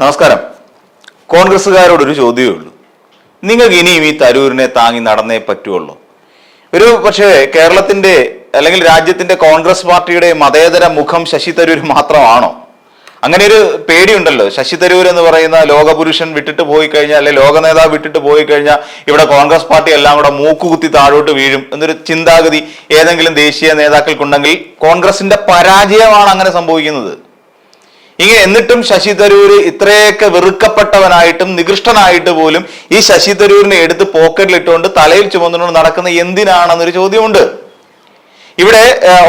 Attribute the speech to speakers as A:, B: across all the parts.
A: നമസ്കാരം. കോൺഗ്രസ്സുകാരോട് ഒരു ചോദ്യമേ ഉള്ളൂ. നിങ്ങൾക്ക് ഇനിയും ഈ തരൂരിനെ താങ്ങി നടന്നേ പറ്റുള്ളൂ ഒരു പക്ഷേ കേരളത്തിന്റെ അല്ലെങ്കിൽ രാജ്യത്തിന്റെ കോൺഗ്രസ് പാർട്ടിയുടെ മതേതര മുഖം ശശി തരൂർ മാത്രമാണോ? അങ്ങനെ ഒരു പേടിയുണ്ടല്ലോ. ശശി തരൂർ എന്ന് പറയുന്ന ലോകപുരുഷൻ വിട്ടിട്ട് പോയി കഴിഞ്ഞാൽ അല്ലെ ലോക നേതാവ് വിട്ടിട്ട് പോയി കഴിഞ്ഞാൽ ഇവിടെ കോൺഗ്രസ് പാർട്ടി എല്ലാം കൂടെ മൂക്കുകുത്തി താഴോട്ട് വീഴും എന്നൊരു ചിന്താഗതി ഏതെങ്കിലും ദേശീയ നേതാക്കൾക്കുണ്ടെങ്കിൽ കോൺഗ്രസിന്റെ പരാജയമാണ് അങ്ങനെ സംഭവിക്കുന്നത്. ഇങ്ങനെ എന്നിട്ടും ശശി തരൂര് ഇത്രയൊക്കെ വെറുക്കപ്പെട്ടവനായിട്ടും നികൃഷ്ടനായിട്ട് പോലും ഈ ശശി തരൂരിനെ എടുത്ത് പോക്കറ്റിലിട്ടുകൊണ്ട് തലയിൽ ചുമന്നുകൊണ്ട് നടക്കുന്ന എന്തിനാണെന്നൊരു ചോദ്യമുണ്ട്. ഇവിടെ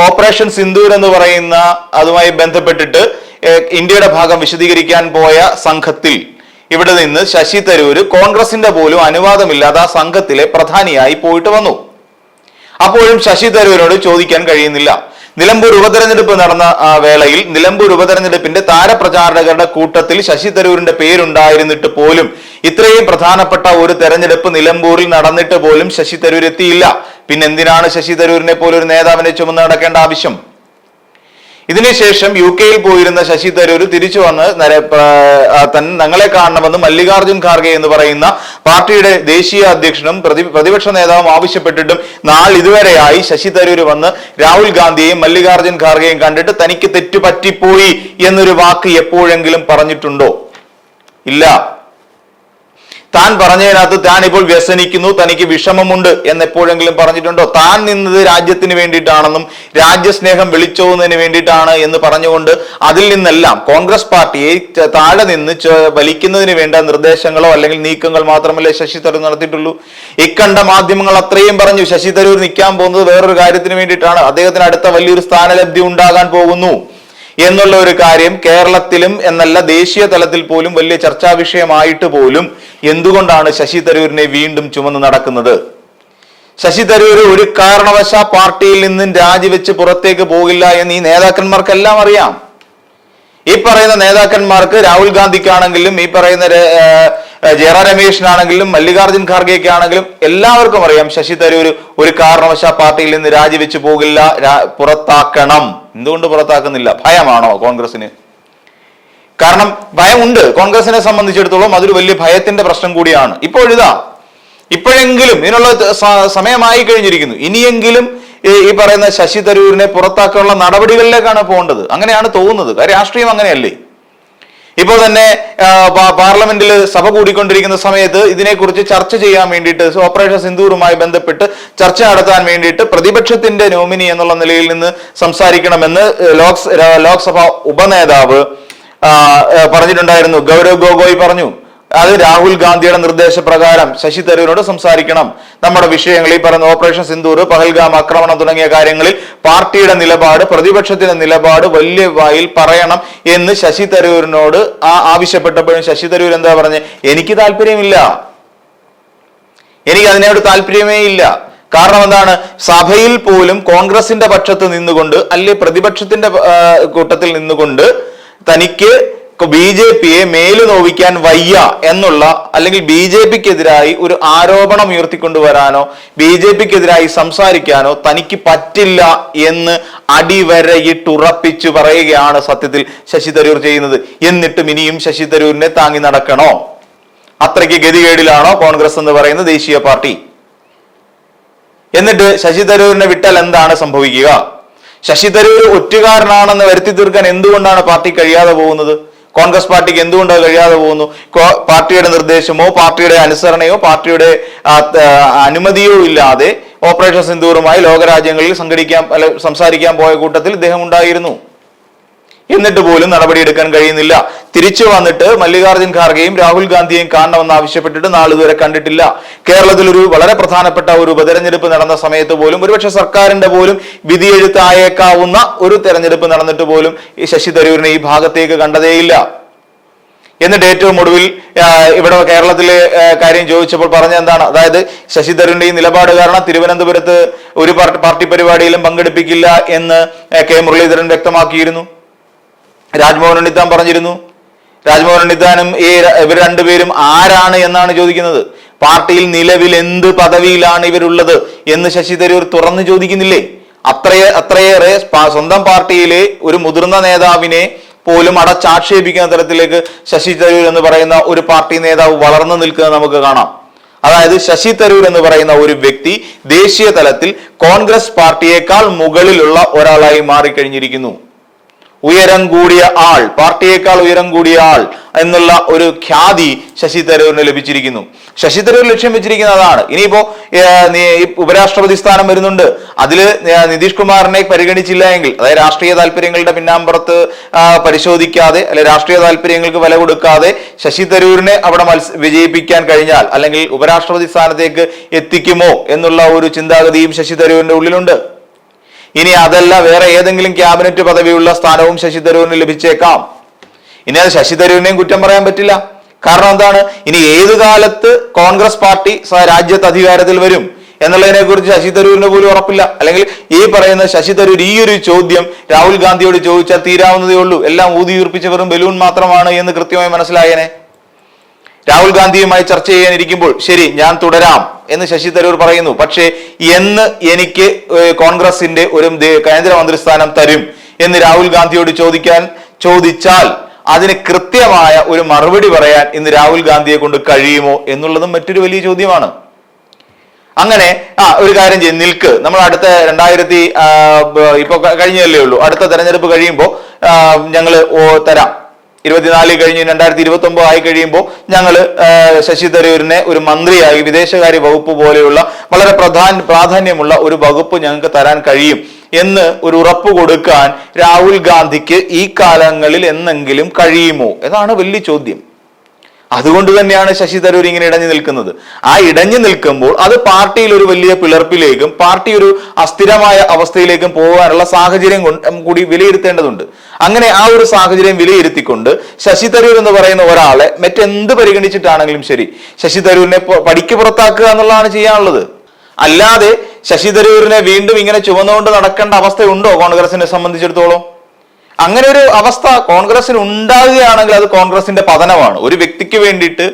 A: ഓപ്പറേഷൻ സിന്ദൂർ എന്ന് പറയുന്ന അതുമായി ബന്ധപ്പെട്ടിട്ട് ഇന്ത്യയുടെ ഭാഗം വിശദീകരിക്കാൻ പോയ സംഘത്തിൽ ഇവിടെ നിന്ന് ശശി തരൂര് കോൺഗ്രസിന്റെ പോലും അനുവാദമില്ലാതെ ആ സംഘത്തിലെ പ്രധാനിയായി പോയിട്ട് വന്നു. അപ്പോഴും ശശി തരൂരിനോട് ചോദിക്കാൻ കഴിയുന്നില്ല. നിലമ്പൂർ ഉപതെരഞ്ഞെടുപ്പ് നടന്ന വേളയിൽ നിലമ്പൂർ ഉപതെരഞ്ഞെടുപ്പിന്റെ താരപ്രചാരകരുടെ കൂട്ടത്തിൽ ശശി തരൂരിന്റെ പേരുണ്ടായിരുന്നിട്ട് പോലും ഇത്രയും പ്രധാനപ്പെട്ട ഒരു തെരഞ്ഞെടുപ്പ് നിലമ്പൂരിൽ നടന്നിട്ട് പോലും ശശി തരൂർ എത്തിയില്ല. പിന്നെന്തിനാണ് ശശി തരൂരിനെ പോലെ ഒരു നേതാവിനെ ചുമന്ന് നടക്കേണ്ട ആവശ്യം? ഇതിനുശേഷം യു കെയിൽ പോയിരുന്ന ശശി തരൂർ തിരിച്ചു വന്ന് തങ്ങളെ കാണണമെന്ന് മല്ലികാർജുൻ ഖാർഗെ എന്ന് പറയുന്ന പാർട്ടിയുടെ ദേശീയ അധ്യക്ഷനും പ്രതി പ്രതിപക്ഷ നേതാവും ആവശ്യപ്പെട്ടിട്ടും നാൾ ഇതുവരെയായി ശശി തരൂർ വന്ന് രാഹുൽ ഗാന്ധിയെയും മല്ലികാർജുൻ ഖാർഗെയും കണ്ടിട്ട് തനിക്ക് തെറ്റു പറ്റിപ്പോയി എന്നൊരു വാക്ക് എപ്പോഴെങ്കിലും പറഞ്ഞിട്ടുണ്ടോ? ഇല്ല. താൻ പറഞ്ഞതിനകത്ത് താൻ ഇപ്പോൾ വ്യസനിക്കുന്നു തനിക്ക് വിഷമമുണ്ട് എന്ന് എപ്പോഴെങ്കിലും പറഞ്ഞിട്ടുണ്ടോ? താൻ നിന്നത് രാജ്യത്തിന് വേണ്ടിയിട്ടാണെന്നും രാജ്യസ്നേഹം വിളിച്ചോന്നതിന് വേണ്ടിയിട്ടാണ് എന്ന് പറഞ്ഞുകൊണ്ട് അതിൽ നിന്നെല്ലാം കോൺഗ്രസ് പാർട്ടിയെ താഴെ നിന്ന് വലിക്കുന്നതിന് വേണ്ട നിർദ്ദേശങ്ങളോ അല്ലെങ്കിൽ നീക്കങ്ങൾ മാത്രമല്ലേ ശശി തരൂർ നടത്തിയിട്ടുള്ളൂ. ഇക്കണ്ട മാധ്യമങ്ങൾ അത്രയും പറഞ്ഞു ശശി തരൂർ നിൽക്കാൻ പോകുന്നത് വേറൊരു കാര്യത്തിന് വേണ്ടിയിട്ടാണ്. അദ്ദേഹത്തിന് അടുത്ത വലിയൊരു സ്ഥാനലബ്ധി ഉണ്ടാകാൻ പോകുന്നു. എന്നുള്ള ഒരു കാര്യം കേരളത്തിലും എന്നല്ല ദേശീയ തലത്തിൽ പോലും വലിയ ചർച്ചാ വിഷയമായിട്ട് പോലും എന്തുകൊണ്ടാണ് ശശി തരൂരിനെ വീണ്ടും ചുമന്ന് നടക്കുന്നത്? ശശി തരൂർ ഒരു കാരണവശാ പാർട്ടിയിൽ നിന്നും രാജിവെച്ച് പുറത്തേക്ക് പോകില്ല എന്ന് ഈ നേതാക്കന്മാർക്കെല്ലാം അറിയാം. ഈ പറയുന്ന നേതാക്കന്മാർക്ക് രാഹുൽ ഗാന്ധിക്കാണെങ്കിലും ഈ പറയുന്ന ജയറ രമേഷിനാണെങ്കിലും രമേശിനാണെങ്കിലും മല്ലികാർജുൻ ഖാർഗെക്കാണെങ്കിലും എല്ലാവർക്കും അറിയാം ശശി തരൂർ ഒരു കാരണവശാ പാർട്ടിയിൽ നിന്ന് രാജിവെച്ച് പോകില്ല പുറത്താക്കണം. എന്തുകൊണ്ട് പുറത്താക്കുന്നില്ല? ഭയമാണോ കോൺഗ്രസിന് കാരണം ഭയമുണ്ട്. കോൺഗ്രസിനെ സംബന്ധിച്ചിടത്തോളം അതൊരു വലിയ ഭയത്തിന്റെ പ്രശ്നം കൂടിയാണ്. ഇപ്പോഴിതാ ഇപ്പോഴെങ്കിലും ഇതിനുള്ള സമയമായി കഴിഞ്ഞിരിക്കുന്നു. ഇനിയെങ്കിലും ഈ പറയുന്ന ശശി തരൂരിനെ പുറത്താക്കാനുള്ള നടപടികളിലേക്കാണ് പോകേണ്ടത്. അങ്ങനെയാണ് തോന്നുന്നത്. രാഷ്ട്രീയം അങ്ങനെയല്ലേ? ഇപ്പോൾ തന്നെ പാർലമെന്റിൽ സഭ കൂടിക്കൊണ്ടിരിക്കുന്ന സമയത്ത് ഇതിനെക്കുറിച്ച് ചർച്ച ചെയ്യാൻ വേണ്ടിയിട്ട് ഓപ്പറേഷൻ സിന്ദൂറുമായി ബന്ധപ്പെട്ട് ചർച്ച നടത്താൻ വേണ്ടിയിട്ട് പ്രതിപക്ഷത്തിന്റെ നോമിനി എന്നുള്ള നിലയിൽ നിന്ന് സംസാരിക്കണമെന്ന് ലോക്സ് ലോക്സഭ ഉപനേതാവ് പറഞ്ഞിട്ടുണ്ടായിരുന്നു. ഗൗരവ് ഗൊഗോയ് പറഞ്ഞു. അത് രാഹുൽ ഗാന്ധിയുടെ നിർദ്ദേശപ്രകാരം ശശി തരൂരിനോട് സംസാരിക്കണം. നമ്മുടെ വിഷയങ്ങൾ ഈ പറയുന്ന ഓപ്പറേഷൻ സിന്ദൂർ പഹൽഗാം ആക്രമണം തുടങ്ങിയ കാര്യങ്ങളിൽ പാർട്ടിയുടെ നിലപാട് പ്രതിപക്ഷത്തിന്റെ നിലപാട് വലിയ വായിൽ പറയണം എന്ന് ശശി തരൂരിനോട് ആ ആവശ്യപ്പെട്ടപ്പോഴും ശശി തരൂർ എന്താ പറഞ്ഞ്? എനിക്ക് താല്പര്യമില്ല. എനിക്ക് അതിനോട് താല്പര്യമേ ഇല്ല. കാരണം എന്താണ്? സഭയിൽ പോലും കോൺഗ്രസിന്റെ പക്ഷത്ത് നിന്നുകൊണ്ട് അല്ലെ പ്രതിപക്ഷത്തിന്റെ കൂട്ടത്തിൽ നിന്നുകൊണ്ട് തനിക്ക് ബി ജെ പിയെ മേൽ നോവിക്കാൻ വയ്യ എന്നുള്ള അല്ലെങ്കിൽ ബി ജെ പിക്കെതിരായി ഒരു ആരോപണം ഉയർത്തിക്കൊണ്ടുവരാനോ ബി ജെ പിക്കെതിരായി സംസാരിക്കാനോ തനിക്ക് പറ്റില്ല എന്ന് അടിവരയിട്ടുറപ്പിച്ചു പറയുകയാണ് സത്യത്തിൽ ശശി തരൂർ ചെയ്യുന്നത്. എന്നിട്ടും ഇനിയും ശശി തരൂരിനെ താങ്ങി നടക്കണോ? അത്രയ്ക്ക് ഗതികേടിലാണോ കോൺഗ്രസ് എന്ന് പറയുന്ന ദേശീയ പാർട്ടി? എന്നിട്ട് ശശി തരൂരിനെ വിട്ടാൽ എന്താണ് സംഭവിക്കുക? ശശി തരൂർ ഒറ്റുകാരനാണെന്ന് വരുത്തി തീർക്കാൻ എന്തുകൊണ്ടാണ് പാർട്ടി കഴിയാതെ പോകുന്നത്? കോൺഗ്രസ് പാർട്ടിക്ക് എന്തുകൊണ്ടാണ് കഴിയാതെ പോകുന്നു? പാർട്ടിയുടെ നിർദ്ദേശമോ പാർട്ടിയുടെ അനുസരണയോ പാർട്ടിയുടെ അനുമതിയോ ഇല്ലാതെ ഓപ്പറേഷൻ സിന്ദൂറുമായി ലോകരാജ്യങ്ങളിൽ സംഘടിക്കാൻ സംസാരിക്കാൻ പോയ കൂട്ടത്തിൽ ഇദ്ദേഹം ഉണ്ടായിരുന്നു. എന്നിട്ട് പോലും നടപടിയെടുക്കാൻ കഴിയുന്നില്ല. തിരിച്ചു വന്നിട്ട് മല്ലികാർജുൻ ഖാർഗെയും രാഹുൽ ഗാന്ധിയെയും കാണണമെന്ന് ആവശ്യപ്പെട്ടിട്ട് നാളിതുവരെ കണ്ടിട്ടില്ല. കേരളത്തിൽ ഒരു വളരെ പ്രധാനപ്പെട്ട ഒരു ഉപതെരഞ്ഞെടുപ്പ് നടന്ന സമയത്ത് പോലും ഒരുപക്ഷെ സർക്കാരിന്റെ പോലും വിധിയെഴുത്തായേക്കാവുന്ന ഒരു തെരഞ്ഞെടുപ്പ് നടന്നിട്ട് പോലും ഈ ശശി തരൂരിനെ ഈ ഭാഗത്തേക്ക് കണ്ടതേയില്ല. എന്നിട്ട് ഏറ്റവും ഒടുവിൽ ഇവിടെ കേരളത്തിലെ കാര്യം ചോദിച്ചപ്പോൾ പറഞ്ഞ എന്താണ്? അതായത് ശശി തരൂരിന്റെ ഈ നിലപാട് കാരണം തിരുവനന്തപുരത്ത് ഒരു പാർട്ടി പരിപാടിയിലും പങ്കെടുപ്പിക്കില്ല എന്ന് കെ മുരളീധരൻ വ്യക്തമാക്കിയിരുന്നു. രാജ്മോഹൻ ഉണ്ണിത്താൻ പറഞ്ഞിരുന്നു. രാജ്മോഹൻ ഉണ്ണിത്താനും ഈ ഇവർ രണ്ടുപേരും ആരാണ് എന്നാണ് ചോദിക്കുന്നത്. പാർട്ടിയിൽ നിലവിൽ എന്ത് പദവിയിലാണ് ഇവരുള്ളത് എന്ന് ശശി തരൂർ തുറന്നു ചോദിക്കുന്നില്ലേ? അത്രയേ അത്രയേറെ സ്വന്തം പാർട്ടിയിലെ ഒരു മുതിർന്ന നേതാവിനെ പോലും അടച്ചാക്ഷേപിക്കുന്ന തരത്തിലേക്ക് ശശി തരൂർ എന്ന് പറയുന്ന ഒരു പാർട്ടി നേതാവ് വളർന്നു നിൽക്കുന്നത് നമുക്ക് കാണാം. അതായത് ശശി തരൂർ എന്ന് പറയുന്ന ഒരു വ്യക്തി ദേശീയ തലത്തിൽ കോൺഗ്രസ് പാർട്ടിയേക്കാൾ മുകളിലുള്ള ഒരാളായി മാറിക്കഴിഞ്ഞിരിക്കുന്നു. ഉയരം കൂടിയ ആൾ പാർട്ടിയേക്കാൾ ഉയരം കൂടിയ ആൾ എന്നുള്ള ഒരു ഖ്യാതി ശശി തരൂരിന് ലഭിച്ചിരിക്കുന്നു. ശശി തരൂർ ലക്ഷ്യം വെച്ചിരിക്കുന്ന അതാണ്. ഇനിയിപ്പോ ഉപരാഷ്ട്രപതി സ്ഥാനം വരുന്നുണ്ട്. ഏർ, നിതീഷ് കുമാറിനെ പരിഗണിച്ചില്ല എങ്കിൽ അതായത് രാഷ്ട്രീയ താല്പര്യങ്ങളുടെ പിന്നാമ്പുറത്ത് പരിശോധിക്കാതെ അല്ലെ രാഷ്ട്രീയ താല്പര്യങ്ങൾക്ക് വില കൊടുക്കാതെ ശശി തരൂരിനെ അവിടെ മത്സ വിജയിപ്പിക്കാൻ കഴിഞ്ഞാൽ അല്ലെങ്കിൽ ഉപരാഷ്ട്രപതി സ്ഥാനത്തേക്ക് എത്തിക്കുമോ എന്നുള്ള ഒരു ചിന്താഗതിയും ശശി തരൂരിന്റെ ഉള്ളിലുണ്ട്. ഇനി അതല്ല വേറെ ഏതെങ്കിലും ക്യാബിനറ്റ് പദവിയുള്ള സ്ഥാനവും ശശി തരൂരിന് ലഭിച്ചേക്കാം. ഇനി അത് ശശി തരൂരിനെയും കുറ്റം പറയാൻ പറ്റില്ല. കാരണം എന്താണ്? ഇനി ഏത് കാലത്ത് കോൺഗ്രസ് പാർട്ടി രാജ്യത്ത് അധികാരത്തിൽ വരും എന്നുള്ളതിനെ കുറിച്ച് ശശി തരൂരിന് പോലും ഉറപ്പില്ല. അല്ലെങ്കിൽ ഈ പറയുന്ന ശശി തരൂർ ഈ ഒരു ചോദ്യം രാഹുൽ ഗാന്ധിയോട് ചോദിച്ചാൽ തീരാവുന്നതേ ഉള്ളൂ. എല്ലാം ഊതിയുറപ്പിച്ച വെറും ബലൂൺ മാത്രമാണ് എന്ന് കൃത്യമായി മനസ്സിലായേനെ. രാഹുൽ ഗാന്ധിയുമായി ചർച്ച ചെയ്യാനിരിക്കുമ്പോൾ ശരി ഞാൻ തുടരാം. എന്ന് ശശി തരൂർ പറയുന്നു. പക്ഷേ എന്ന് എനിക്ക് കോൺഗ്രസിന്റെ ഒരു കേന്ദ്രമന്ത്രി സ്ഥാനം തരും എന്ന് രാഹുൽ ഗാന്ധിയോട് ചോദിക്കാൻ ചോദിച്ചാൽ അതിന് കൃത്യമായ ഒരു മറുപടി പറയാൻ ഇന്ന് രാഹുൽ ഗാന്ധിയെ കൊണ്ട് കഴിയുമോ എന്നുള്ളതും മറ്റൊരു വലിയ ചോദ്യമാണ്. അങ്ങനെ ആ ഒരു കാര്യം ചെയ്യും നിൽക്ക്. നമ്മൾ അടുത്ത രണ്ടായിരത്തി ഇപ്പൊ കഴിഞ്ഞല്ലേ ഉള്ളൂ. അടുത്ത തെരഞ്ഞെടുപ്പ് കഴിയുമ്പോൾ ഞങ്ങൾ തരാം. ഇരുപത്തിനാല് കഴിഞ്ഞ് രണ്ടായിരത്തി ഇരുപത്തി ഒമ്പത് ആയി കഴിയുമ്പോൾ ഞങ്ങൾ ശശി തരൂരിനെ ഒരു മന്ത്രിയായി വിദേശകാര്യ വകുപ്പ് പോലെയുള്ള വളരെ പ്രധാന പ്രാധാന്യമുള്ള ഒരു വകുപ്പ് ഞങ്ങൾക്ക് തരാൻ കഴിയും എന്ന് ഒരു ഉറപ്പ് കൊടുക്കാൻ രാഹുൽ ഗാന്ധിക്ക് ഈ കാലങ്ങളിൽ എന്നെങ്കിലും കഴിയുമോ? എന്നാണ് വലിയ ചോദ്യം. അതുകൊണ്ട് തന്നെയാണ് ശശി തരൂർ ഇങ്ങനെ ഇടഞ്ഞു നിൽക്കുന്നത്. ആ ഇടഞ്ഞു നിൽക്കുമ്പോൾ അത് പാർട്ടിയിൽ ഒരു വലിയ പിളർപ്പിലേക്കും പാർട്ടി ഒരു അസ്ഥിരമായ അവസ്ഥയിലേക്കും പോകാനുള്ള സാഹചര്യം കൂടി വിലയിരുത്തേണ്ടതുണ്ട്. അങ്ങനെ ആ ഒരു സാഹചര്യം വിലയിരുത്തിക്കൊണ്ട് ശശി തരൂർ എന്ന് പറയുന്ന ഒരാളെ മറ്റെന്ത് പരിഗണിച്ചിട്ടാണെങ്കിലും ശരി ശശി തരൂരിനെ പടിക്ക് പുറത്താക്കുക എന്നുള്ളതാണ് ചെയ്യാനുള്ളത്. അല്ലാതെ ശശി തരൂരിനെ വീണ്ടും ഇങ്ങനെ ചുമന്നുകൊണ്ട് നടക്കേണ്ട അവസ്ഥയുണ്ടോ കോൺഗ്രസിനെ സംബന്ധിച്ചിടത്തോളം? അങ്ങനെ ഒരു അവസ്ഥ കോൺഗ്രസിന് ഉണ്ടാകുകയാണെങ്കിൽ അത് കോൺഗ്രസിന്റെ പതനമാണ്. ഒരു വ്യക്തിക്ക് വേണ്ടിയിട്ട്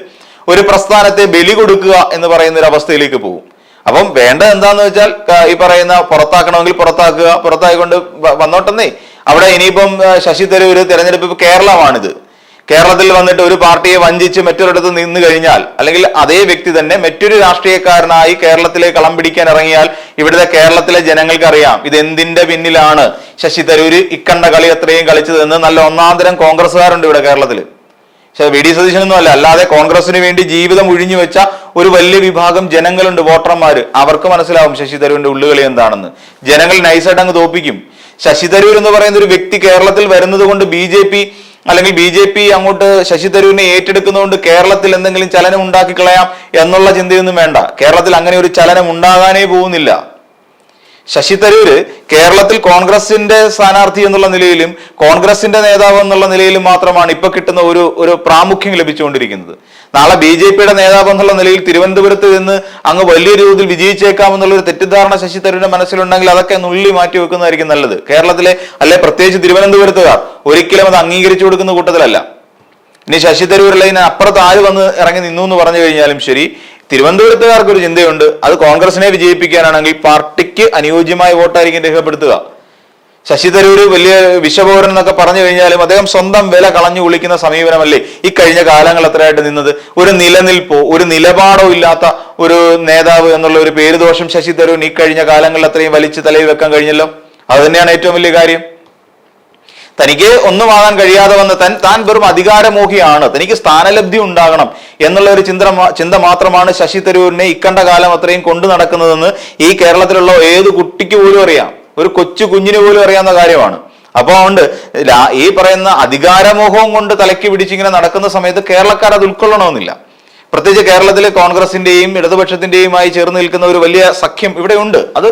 A: ഒരു പ്രസ്ഥാനത്തെ ബലി കൊടുക്കുക എന്ന് പറയുന്ന ഒരു അവസ്ഥയിലേക്ക് പോകും. അപ്പം വേണ്ട എന്താന്ന് വെച്ചാൽ ഈ പറയുന്ന പുറത്താക്കണമെങ്കിൽ പുറത്താക്കുക പുറത്തായിക്കൊണ്ട് വന്നോട്ടെന്നേ. അവിടെ ഇനിയിപ്പം ശശി തരൂര് തെരഞ്ഞെടുപ്പ് കേരളമാണിത്. കേരളത്തിൽ വന്നിട്ട് ഒരു പാർട്ടിയെ വഞ്ചിച്ച് മറ്റൊരിടത്ത് നിന്ന് കഴിഞ്ഞാൽ അല്ലെങ്കിൽ അതേ വ്യക്തി തന്നെ മറ്റൊരു രാഷ്ട്രീയക്കാരനായി കേരളത്തിലെ കളം പിടിക്കാൻ ഇറങ്ങിയാൽ ഇവിടുത്തെ കേരളത്തിലെ ജനങ്ങൾക്കറിയാം ഇത് എന്തിന്റെ പിന്നിലാണ്. ശശി തരൂര് ഇക്കണ്ട കളി അത്രയും കളിച്ചതെന്ന് നല്ല ഒന്നാന്തരം കോൺഗ്രസ്സുകാരുണ്ട് ഇവിടെ കേരളത്തിൽ. പക്ഷെ വി ഡി സതീശനൊന്നും അല്ല അല്ലാതെ കോൺഗ്രസിന് വേണ്ടി ജീവിതം ഒഴിഞ്ഞു വെച്ച ഒരു വലിയ വിഭാഗം ജനങ്ങളുണ്ട് വോട്ടർമാര്. അവർക്ക് മനസ്സിലാവും ശശി തരൂരിന്റെ ഉള്ളുകളി എന്താണെന്ന്. ജനങ്ങൾ നൈസായിട്ട് അങ്ങ് തോപ്പിക്കും. ശശി തരൂർ എന്ന് പറയുന്ന ഒരു വ്യക്തി കേരളത്തിൽ വരുന്നത് കൊണ്ട് ബി ജെ പി അല്ലെങ്കിൽ ബി ജെ പി അങ്ങോട്ട് ശശി തരൂരിനെ ഏറ്റെടുക്കുന്നതുകൊണ്ട് കേരളത്തിൽ എന്തെങ്കിലും ചലനം ഉണ്ടാക്കി കളയാം എന്നുള്ള ചിന്തയൊന്നും വേണ്ട. കേരളത്തിൽ അങ്ങനെ ഒരു ചലനം ഉണ്ടാകാനേ പോകുന്നില്ല. ശശി തരൂര് കേരളത്തിൽ കോൺഗ്രസിന്റെ സ്ഥാനാർത്ഥി എന്നുള്ള നിലയിലും കോൺഗ്രസിന്റെ നേതാവ് എന്നുള്ള നിലയിലും മാത്രമാണ് ഇപ്പൊ കിട്ടുന്ന ഒരു ഒരു പ്രാമുഖ്യം ലഭിച്ചുകൊണ്ടിരിക്കുന്നത്. നാളെ ബി ജെ പിയുടെ നേതാവ് എന്നുള്ള നിലയിൽ തിരുവനന്തപുരത്ത് നിന്ന് അങ്ങ് വലിയ രീതിയിൽ വിജയിച്ചേക്കാം എന്നുള്ള ഒരു തെറ്റിദ്ധാരണ ശശി തരൂരിന്റെ മനസ്സിലുണ്ടെങ്കിൽ അതൊക്കെ നുള്ളി മാറ്റി വെക്കുന്നതായിരിക്കും നല്ലത്. കേരളത്തിലെ അല്ലെ പ്രത്യേകിച്ച് തിരുവനന്തപുരത്തുകാർ ഒരിക്കലും അത് അംഗീകരിച്ചു കൊടുക്കുന്ന കൂട്ടത്തിലല്ല. ഇനി ശശി തരൂരല്ല ഇതിന് അപ്പുറത്ത് ആര് വന്ന് ഇറങ്ങി നിന്നു എന്ന് പറഞ്ഞു കഴിഞ്ഞാലും ശരി തിരുവനന്തപുരത്തുകാർക്ക് ഒരു ചിന്തയുണ്ട്. അത് കോൺഗ്രസിനെ വിജയിപ്പിക്കാനാണെങ്കിൽ പാർട്ടിക്ക് അനുയോജ്യമായ വോട്ടായിരിക്കും രേഖപ്പെടുത്തുക. ശശി തരൂര് വലിയ വിശ്വപൗരൻ എന്നൊക്കെ പറഞ്ഞു കഴിഞ്ഞാലും അദ്ദേഹം സ്വന്തം വില കളഞ്ഞു വിളിക്കുന്ന സമീപനമല്ലേ ഈ കഴിഞ്ഞ കാലങ്ങൾ എത്രയായിട്ട് നിന്നത്? ഒരു നിലനിൽപ്പോ ഒരു നിലപാടോ ഇല്ലാത്ത ഒരു നേതാവ് എന്നുള്ള ഒരു പേരുദോഷം ശശി തരൂർ ഈ കഴിഞ്ഞ കാലങ്ങളിൽ അത്രയും വലിച്ചു തലയിൽ വെക്കാൻ കഴിഞ്ഞല്ലോ? അത് തന്നെയാണ് ഏറ്റവും വലിയ കാര്യം. തനിക്ക് ഒന്നും ആകാൻ കഴിയാതെ വന്ന് തൻ താൻ വെറും അധികാരമോഹിയാണ്. തനിക്ക് സ്ഥാനലബ്ധി ഉണ്ടാകണം എന്നുള്ള ഒരു ചിന്ത ചിന്ത മാത്രമാണ് ശശി തരൂരിനെ ഇക്കണ്ട കാലം അത്രയും കൊണ്ടു നടക്കുന്നതെന്ന് ഈ കേരളത്തിലുള്ള ഏത് കുട്ടിക്ക് പോലും അറിയാം. ഒരു കൊച്ചു കുഞ്ഞിന് പോലും അറിയാവുന്ന കാര്യമാണ്. അപ്പൊ അതുകൊണ്ട് ഈ പറയുന്ന അധികാരമോഹവും കൊണ്ട് തലയ്ക്ക് പിടിച്ചിങ്ങനെ നടക്കുന്ന സമയത്ത് കേരളക്കാർ അത് ഉൾക്കൊള്ളണമെന്നില്ല. പ്രത്യേകിച്ച് കേരളത്തിലെ കോൺഗ്രസിന്റെയും ഇടതുപക്ഷത്തിന്റെയുമായി ചേർന്ന് നിൽക്കുന്ന ഒരു വലിയ സഖ്യം ഇവിടെ ഉണ്ട് അത്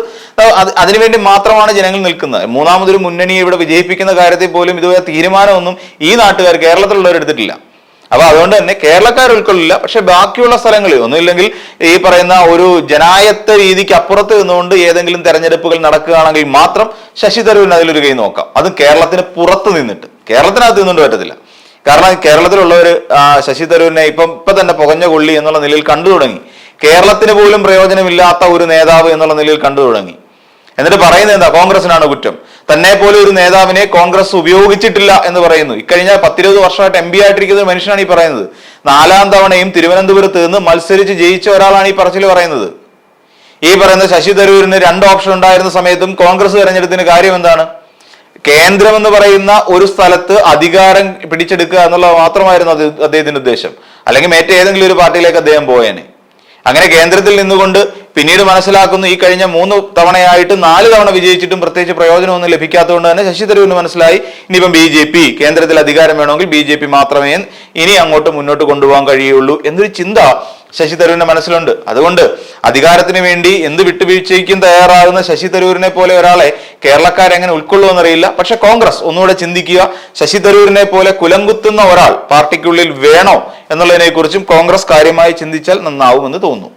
A: അത് അതിനുവേണ്ടി മാത്രമാണ് ജനങ്ങൾ നിൽക്കുന്നത്. മൂന്നാമതൊരു മുന്നണിയെ ഇവിടെ വിജയിപ്പിക്കുന്ന കാര്യത്തിൽ പോലും ഇതുവരെ തീരുമാനമൊന്നും ഈ നാട്ടുകാർ കേരളത്തിലുള്ളവർ എടുത്തിട്ടില്ല. അപ്പൊ അതുകൊണ്ട് തന്നെ കേരളക്കാർ ഉൾക്കൊള്ളില്ല. പക്ഷെ ബാക്കിയുള്ള സ്ഥലങ്ങളിൽ ഒന്നുമില്ലെങ്കിൽ ഈ പറയുന്ന ഒരു ജനായത്ത രീതിക്ക് അപ്പുറത്ത് നിന്നുകൊണ്ട് ഏതെങ്കിലും തെരഞ്ഞെടുപ്പുകൾ നടക്കുകയാണെങ്കിൽ മാത്രം ശശി തരൂരിന് അതിലൊരു കൈ നോക്കാം. അത് കേരളത്തിന് പുറത്ത് നിന്നിട്ട്. കേരളത്തിനകത്ത് നിന്നുകൊണ്ട് പറ്റത്തില്ല. കാരണം കേരളത്തിലുള്ളവർ ശശി തരൂരിനെ ഇപ്പം ഇപ്പൊ തന്നെ പുകഞ്ഞ കൊള്ളി എന്നുള്ള നിലയിൽ കണ്ടു തുടങ്ങി. കേരളത്തിന് പോലും പ്രയോജനമില്ലാത്ത ഒരു നേതാവ് എന്നുള്ള നിലയിൽ കണ്ടു തുടങ്ങി. എന്നിട്ട് പറയുന്നത് എന്താ? കോൺഗ്രസിനാണ് കുറ്റം. തന്നെ പോലെ ഒരു നേതാവിനെ കോൺഗ്രസ് ഉപയോഗിച്ചിട്ടില്ല എന്ന് പറയുന്നു. ഇക്കഴിഞ്ഞ പത്തിരുപത് വർഷമായിട്ട് എം പി ആയിട്ടിരിക്കുന്ന മനുഷ്യനാണ് ഈ പറയുന്നത്. നാലാം തവണയും തിരുവനന്തപുരത്ത് നിന്ന് മത്സരിച്ച് ജയിച്ച ഒരാളാണ് ഈ പറച്ചിൽ പറയുന്നത്. ഈ പറയുന്ന ശശി തരൂരിന് രണ്ട് ഓപ്ഷൻ ഉണ്ടായിരുന്ന സമയത്തും കോൺഗ്രസ് തെരഞ്ഞെടുത്തിന് കാര്യം എന്താണ്? കേന്ദ്രം എന്ന് പറയുന്ന ഒരു സ്ഥലത്ത് അധികാരം പിടിച്ചെടുക്കുക എന്നുള്ളത് മാത്രമായിരുന്നു അദ്ദേഹത്തിന്റെ ഉദ്ദേശം. അല്ലെങ്കിൽ മറ്റേതെങ്കിലും ഒരു പാർട്ടിയിലേക്ക് അദ്ദേഹം പോയേനെ. അങ്ങനെ കേന്ദ്രത്തിൽ നിന്നുകൊണ്ട് പിന്നീട് മനസ്സിലാക്കുന്നു ഈ കഴിഞ്ഞ മൂന്ന് തവണയായിട്ട് നാല് തവണ വിജയിച്ചിട്ടും പ്രത്യേകിച്ച് പ്രയോജനമൊന്നും ലഭിക്കാത്തതുകൊണ്ട് തന്നെ ശശി തരൂരിന് മനസ്സിലായി. ഇനിയിപ്പം ബി ജെ പി കേന്ദ്രത്തിൽ അധികാരം വേണമെങ്കിൽ ബി ജെ പി മാത്രമേ ഇനി അങ്ങോട്ട് മുന്നോട്ട് കൊണ്ടുപോകാൻ കഴിയുള്ളൂ എന്നൊരു ചിന്ത ശശി തരൂരിന്റെ മനസ്സിലുണ്ട്. അതുകൊണ്ട് അധികാരത്തിന് വേണ്ടി എന്ത് വിട്ടുവീഴ്ചയ്ക്കും തയ്യാറാകുന്ന ശശി തരൂരിനെ പോലെ ഒരാളെ കേരളക്കാരെങ്ങനെ ഉൾക്കൊള്ളുമെന്നറിയില്ല. പക്ഷെ കോൺഗ്രസ് ഒന്നുകൂടെ ചിന്തിക്കുക ശശി തരൂരിനെ പോലെ കുലംകുത്തുന്ന ഒരാൾ പാർട്ടിക്കുള്ളിൽ വേണോ എന്നുള്ളതിനെ കുറിച്ചും കോൺഗ്രസ് കാര്യമായി ചിന്തിച്ചാൽ നന്നാവുമെന്ന് തോന്നുന്നു.